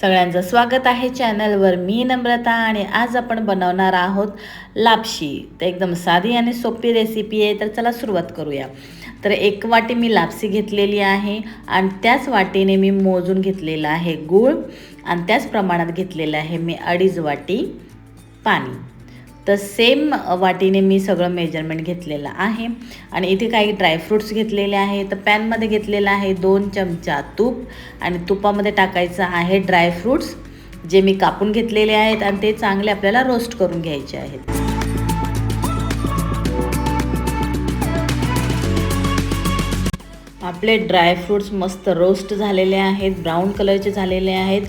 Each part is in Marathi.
सगळ्यांचं स्वागत आहे चॅनलवर. मी नम्रता आणि आज आपण बनवणार आहोत लापशी. तर एकदम साधी आणि सोपी रेसिपी आहे तर चला सुरुवात करूया. तर एक वाटी मी लापसी घेतलेली आहे आणि त्याच वाटीने मी मोजून घेतलेलं आहे गूळ आणि त्याच प्रमाणात घेतलेलं आहे मी अडीच वाटी पाणी. तर सेम वाटीने मी सगळं मेजरमेंट घेतलेलं आहे. आणि इथे काही ड्रायफ्रूट्स घेतलेले आहे तर पॅनमध्ये घेतलेलं आहे दोन चमचा तूप. आणि तुपामध्ये टाकायचं आहे ड्रायफ्रूट्स जे मी कापून घेतलेले आहेत. आणि ते चांगले आपल्याला रोस्ट करून घ्यायचे आहेत. आपले ड्रायफ्रूट्स मस्त रोस्ट झालेले आहेत. ब्राऊन कलरचे झालेले आहेत.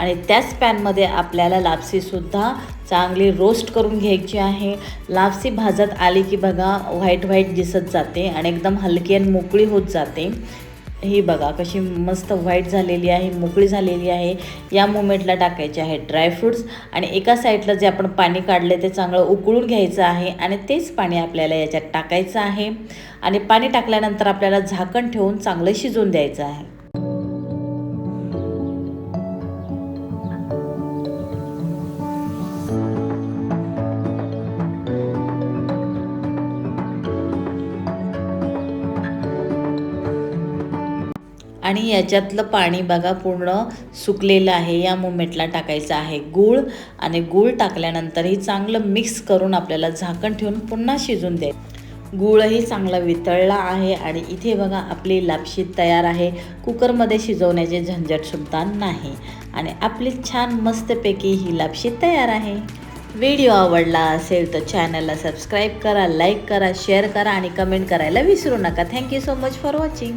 आणि त्याच पॅनमध्ये आपल्याला लापसीसुद्धा चांगली रोस्ट करून घ्यायची आहे. लापसी भाजत आली की बघा व्हाईट व्हाईट दिसत जाते आणि एकदम हलकी आणि मोकळी होत जाते. ही बघा कशी मस्त व्हाईट झालेली आहे मोकळी झालेली आहे. या मोमेंटला टाकायचे आहे ड्रायफ्रूट्स आणि एका साईडला जे आपण पाणी काढले ते चांगलं उकळून घ्यायचं आहे आणि तेच पाणी आपल्याला याच्यात टाकायचं आहे. आणि पाणी टाकल्यानंतर आपल्याला झाकण ठेवून चांगलं शिजवून द्यायचं आहे. आणि याच्यातलं पाणी बघा पूर्ण सुकलेलं आहे. या मोमेंटला टाकायचं आहे गूळ आणि गूळ टाकल्यानंतरही चांगलं मिक्स करून आपल्याला झाकण ठेवून पुन्हा शिजून दे गूळही चांगला वितळला आहे आणि इथे बघा आपली लापशी तयार आहे. कुकरमध्ये शिजवण्याचे झंझटसुद्धा नाही. आणि आपली छान मस्तपैकी ही लापशी तयार आहे. व्हिडिओ आवडला असेल तर चॅनलला सबस्क्राईब करा लाईक करा शेअर करा आणि कमेंट करायला विसरू नका. Thank you so much for watching.